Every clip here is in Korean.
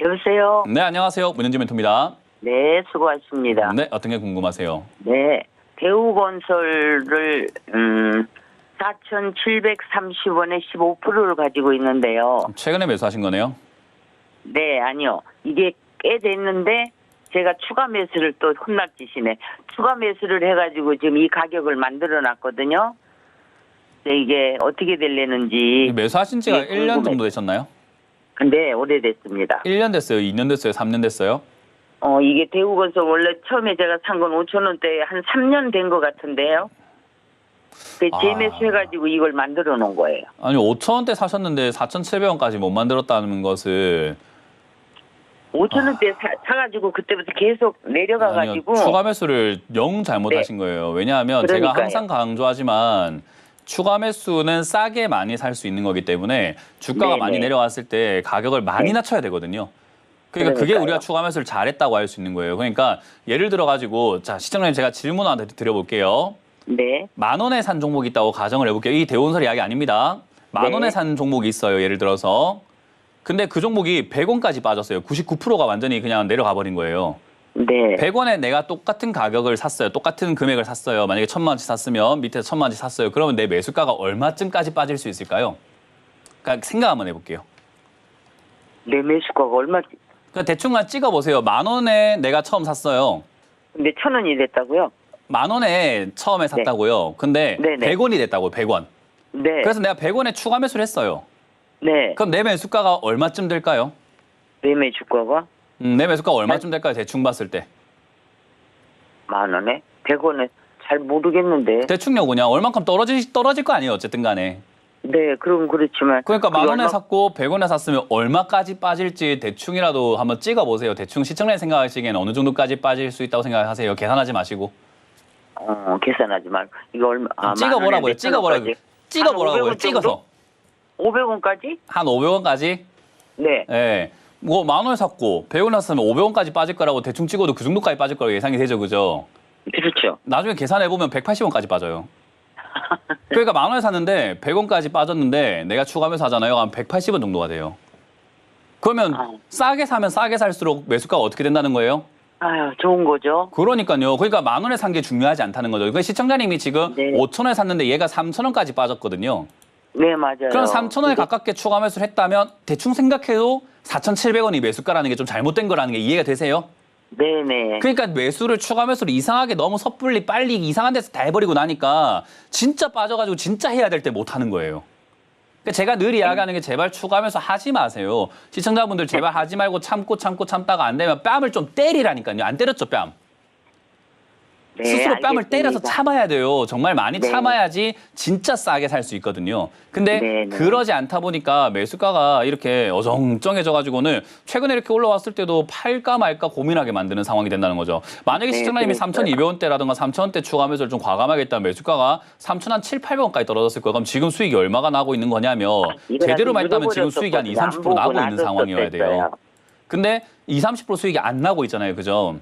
여보세요? 네, 안녕하세요. 문현지 멘토입니다. 네, 수고하십니다. 네, 어떤 게 궁금하세요? 네, 대우건설을 음 4,730원에 15%를 가지고 있는데요. 최근에 매수하신 거네요? 네, 아니요. 이게 꽤 됐는데 제가 추가 매수를 또 혼날 짓이네. 추가 매수를 해가지고 지금 이 가격을 만들어 놨거든요. 근데 이게 어떻게 될려는지 매수하신 지가 예, 1년 궁금해. 정도 되셨나요? 근데 오래됐습니다. 1년 됐어요? 2년 됐어요? 3년 됐어요? 어, 이게 대우건설 원래 처음에 제가 산 건 5천 원대에 한 3년 된 것 같은데요. 그 아. 재매수해가지고 이걸 만들어 놓은 거예요. 아니, 5천 원대 사셨는데 4,700원까지 못 만들었다는 것을 5천 원대 사, 사가지고 그때부터 계속 내려가가지고 추가 매수를 영 잘못하신 거예요. 왜냐하면 제가 그러니까요. 항상 강조하지만 추가 매수는 싸게 많이 살 수 있는 거기 때문에 주가가 네네. 많이 내려왔을 때 가격을 많이 네. 낮춰야 되거든요. 그러니까 그게 그러니까요. 우리가 추가 매수를 잘했다고 할 수 있는 거예요. 그러니까 예를 들어 가지고 자 시청자님 제가 질문 하나 드려볼게요. 네, 만 원에 산 종목이 있다고 가정을 해볼게요. 이 대원설 이야기 아닙니다. 만 네. 원에 산 종목이 있어요. 예를 들어서. 근데 그 종목이 100원까지 빠졌어요. 99%가 완전히 그냥 내려가 버린 거예요. 네, 100원에 내가 똑같은 가격을 샀어요. 똑같은 금액을 샀어요. 만약에 천만 원치 샀으면 밑에 천만 원치 샀어요. 그러면 내 매수가가 얼마쯤까지 빠질 수 있을까요? 그러니까 생각 한번 해볼게요. 내 매수가가 얼마? 그러니까 대충만 찍어 보세요. 만 원에 내가 처음 샀어요. 근데 천 원이 됐다고요? 만 원에 처음에 샀다고요. 근데 네네. 100원이 됐다고요. 100원. 네, 그래서 내가 100원에 추가 매수를 했어요. 네, 그럼 내 매수가가 얼마쯤 될까요? 내 매수가가 음, 내 매수가 얼마쯤 될까요? 대충 봤을 때. 만 원에 백 원에 잘 모르겠는데. 대충요 그냥 얼만큼 떨어질 떨어질 거 아니에요. 어쨌든 간에. 네, 그럼 그렇지만 그러니까 그게 만 원에 얼마- 샀고 100원에 샀으면 얼마까지 빠질지 대충이라도 한번 찍어 보세요. 대충 시청자 생각하시기에는 어느 정도까지 빠질 수 있다고 생각하세요. 계산하지 마시고. 어, 계산하지 말고 이거 얼마? 아, 찍어 보라고요. 찍어 보라고요. 찍어 보라고요. 500원 찍어서 500원까지? 한 500원까지. 네. 예. 뭐 만 원에 샀고 100원에 샀으면 500원까지 빠질 거라고 대충 찍어도 그 정도까지 빠질 거라고 예상이 되죠. 그죠? 그렇죠. 나중에 계산해 보면 180원까지 빠져요. 그러니까 만 원에 샀는데 100원까지 빠졌는데 내가 추가하면서 하잖아요. 한 180원 정도가 돼요. 그러면 아. 싸게 사면 싸게 살수록 매수가가 어떻게 된다는 거예요? 아유, 좋은 거죠. 그러니까요. 그러니까 만 원에 산 게 중요하지 않다는 거죠. 그 시청자님이 지금 네. 5천 원에 샀는데 얘가 3천 원까지 빠졌거든요. 네, 맞아요. 그럼 3천 원에 가깝게 추가 매수를 했다면 대충 생각해도 4,700원이 매수가라는 게 좀 잘못된 거라는 게 이해가 되세요? 네네. 그러니까 매수를 추가 매수를 이상하게 너무 섣불리 빨리 이상한 데서 다 해버리고 나니까 진짜 빠져가지고 진짜 해야 될 때 못 하는 거예요. 그러니까 제가 늘 이야기하는 게 제발 추가 매수 하지 마세요. 시청자분들 제발 하지 말고 참고 참고 참다가 안 되면 뺨을 좀 때리라니까요. 안 때렸죠 뺨. 네, 스스로 뺨을 알겠습니다. 때려서 참아야 돼요. 정말 많이 네. 참아야지 진짜 싸게 살 수 있거든요. 근데 네, 네. 그러지 않다 보니까 매수가가 이렇게 어정쩡해져가지고는 최근에 이렇게 올라왔을 때도 팔까 말까 고민하게 만드는 상황이 된다는 거죠. 만약에 네, 시청자님이 그러니까요. 3,200원대라든가 3,000원대 추가 매수를 좀 과감하게 했다면 매수가가 3,700원까지 떨어졌을 거예요. 그럼 지금 수익이 얼마가 나고 있는 거냐면 이거 제대로 나도 말했다면 지금 수익이 한 2, 묻어버렸었거든요. 30%안 나고 보고 있는 상황이어야 돼요. 놔뒀었어요. 근데 2, 30% 수익이 안 나고 있잖아요. 그죠?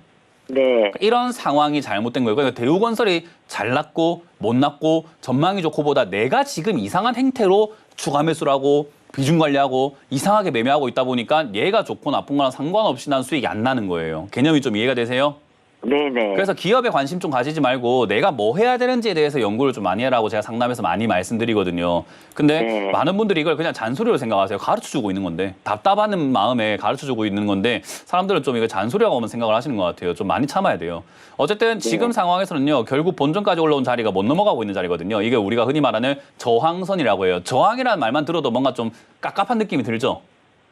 네. 이런 상황이 잘못된 거예요. 그러니까 대우건설이 잘났고 못 났고 전망이 좋고보다 내가 지금 이상한 행태로 추가 매수를 하고 비중 관리하고 이상하게 매매하고 있다 보니까 얘가 좋고 나쁜 거랑 상관없이 난 수익이 안 나는 거예요. 개념이 좀 이해가 되세요? 네네. 그래서 기업에 관심 좀 가지지 말고 내가 뭐 해야 되는지에 대해서 연구를 좀 많이 해라고 제가 상담에서 많이 말씀드리거든요. 근데 네. 많은 분들이 이걸 그냥 잔소리로 생각하세요. 가르쳐 주고 있는 건데 답답한 마음에 가르쳐 주고 있는 건데 사람들은 좀 이거 잔소리라고만 생각을 하시는 것 같아요. 좀 많이 참아야 돼요. 어쨌든 지금 네. 상황에서는요. 결국 본전까지 올라온 자리가 못 넘어가고 있는 자리거든요. 이게 우리가 흔히 말하는 저항선이라고 해요. 저항이라는 말만 들어도 뭔가 좀 깝깝한 느낌이 들죠.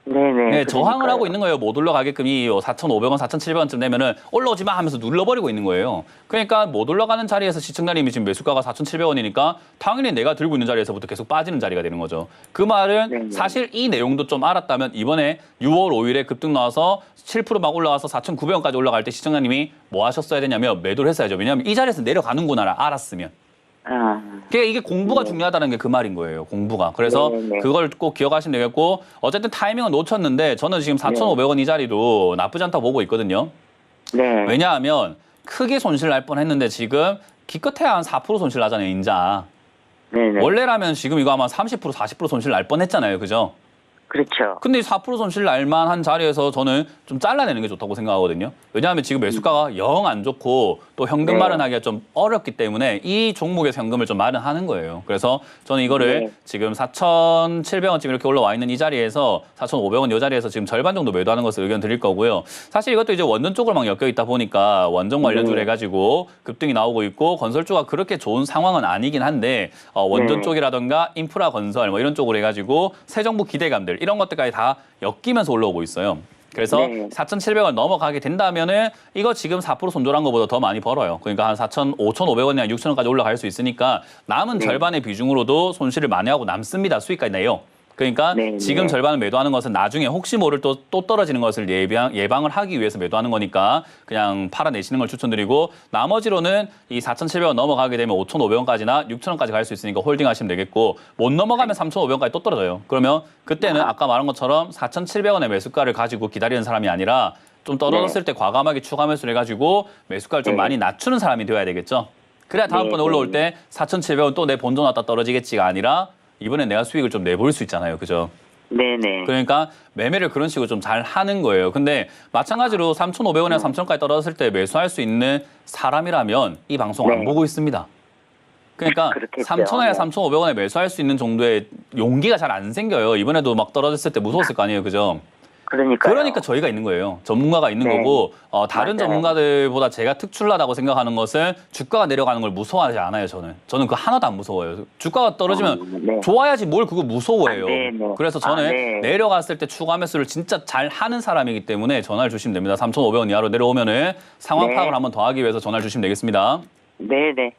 네네. 네, 저항을 그러니까요. 하고 있는 거예요. 못 올라가게끔 이 4,500원, 4,700원쯤 되면은 올라오지 마 하면서 눌러버리고 있는 거예요. 그러니까 못 올라가는 자리에서 시청자님이 지금 매수가가 4,700원이니까 당연히 내가 들고 있는 자리에서부터 계속 빠지는 자리가 되는 거죠. 그 말은 네. 사실 이 내용도 좀 알았다면 이번에 6월 5일에 급등 나와서 7%막 올라와서 4,900원까지 올라갈 때 시청자님이 뭐 하셨어야 되냐면 매도를 했어야죠. 왜냐하면 이 자리에서 내려가는구나 알았으면. 아, 그게 이게 공부가 중요하다는 게 그 말인 거예요. 공부가. 그래서 네, 네. 그걸 꼭 기억하시면 되겠고 어쨌든 타이밍은 놓쳤는데 저는 지금 4,500원 이 자리도 나쁘지 않다고 보고 있거든요. 네. 왜냐하면 크게 손실 날 뻔했는데 지금 기껏해야 한 4% 손실 나잖아요. 인자. 네 네. 원래라면 지금 이거 아마 30% 40% 손실 날 뻔했잖아요. 그죠? 그렇죠. 근데 4% 손실 날만 한 자리에서 저는 좀 잘라내는 게 좋다고 생각하거든요. 왜냐하면 지금 매수가가 영 안 좋고 또 현금 네. 마련하기가 좀 어렵기 때문에 이 종목에서 현금을 좀 마련하는 거예요. 그래서 저는 이거를 네. 지금 4,700원쯤 이렇게 올라와 있는 이 자리에서 4,500원 이 자리에서 지금 절반 정도 매도하는 것을 의견 드릴 거고요. 사실 이것도 이제 원전 쪽으로 막 엮여 있다 보니까 원전 관련주를 네. 해가지고 급등이 나오고 있고 건설주가 그렇게 좋은 상황은 아니긴 한데 어, 원전 네. 쪽이라던가 인프라 건설 뭐 이런 쪽으로 해가지고 새 정부 기대감들 이런 것들까지 다 엮이면서 올라오고 있어요. 그래서 네. 4,700원 넘어가게 된다면은 이거 지금 4% 손절한 것보다 더 많이 벌어요. 그러니까 한 4,000, 5,500원이나 6,000원까지 올라갈 수 있으니까 남은 네. 절반의 비중으로도 손실을 많이 하고 남습니다. 수익까지 내요. 그러니까 네, 지금 네. 절반을 매도하는 것은 나중에 혹시 모를 또, 또 떨어지는 것을 예방, 예방을 하기 위해서 매도하는 거니까 그냥 팔아내시는 걸 추천드리고 나머지로는 이 4,700원 넘어가게 되면 5,500원까지나 6,000원까지 갈 수 있으니까 홀딩 하시면 되겠고 못 넘어가면 3,500원까지 또 떨어져요. 그러면 그때는 아까 말한 것처럼 4,700원의 매수가를 가지고 기다리는 사람이 아니라 좀 떨어졌을 때 과감하게 추가 매수를 해가지고 매수가를 좀 네. 많이 낮추는 사람이 되어야 되겠죠. 그래야 다음번에 네, 올라올 네. 때 4,700원 또 내 본전 왔다 떨어지겠지가 아니라 이번엔 내가 수익을 좀 내볼 수 있잖아요. 그죠? 네네. 그러니까 매매를 그런 식으로 좀 잘 하는 거예요. 근데 마찬가지로 3,500원이나 3,000원까지 떨어졌을 때 매수할 수 있는 사람이라면 이 방송 안 네. 보고 있습니다. 그러니까 그렇겠죠. 3,000원에 네. 3,500원에 매수할 수 있는 정도의 용기가 잘 안 생겨요. 이번에도 막 떨어졌을 때 무서웠을 거 아니에요. 그죠? 그러니까. 그러니까 저희가 있는 거예요. 전문가가 있는 네. 거고 어, 다른 맞아요. 전문가들보다 제가 특출나다고 생각하는 것은 주가가 내려가는 걸 무서워하지 않아요. 저는 저는 그 하나도 안 무서워요. 주가가 떨어지면 어, 네. 좋아야지 뭘 그거 무서워해요. 아, 네, 네. 그래서 저는 아, 네. 내려갔을 때 추가 매수를 진짜 잘 하는 사람이기 때문에 전화를 주시면 됩니다. 3,500원 이하로 내려오면은 상황 네. 파악을 한번 더 하기 위해서 전화를 주시면 되겠습니다. 네 네.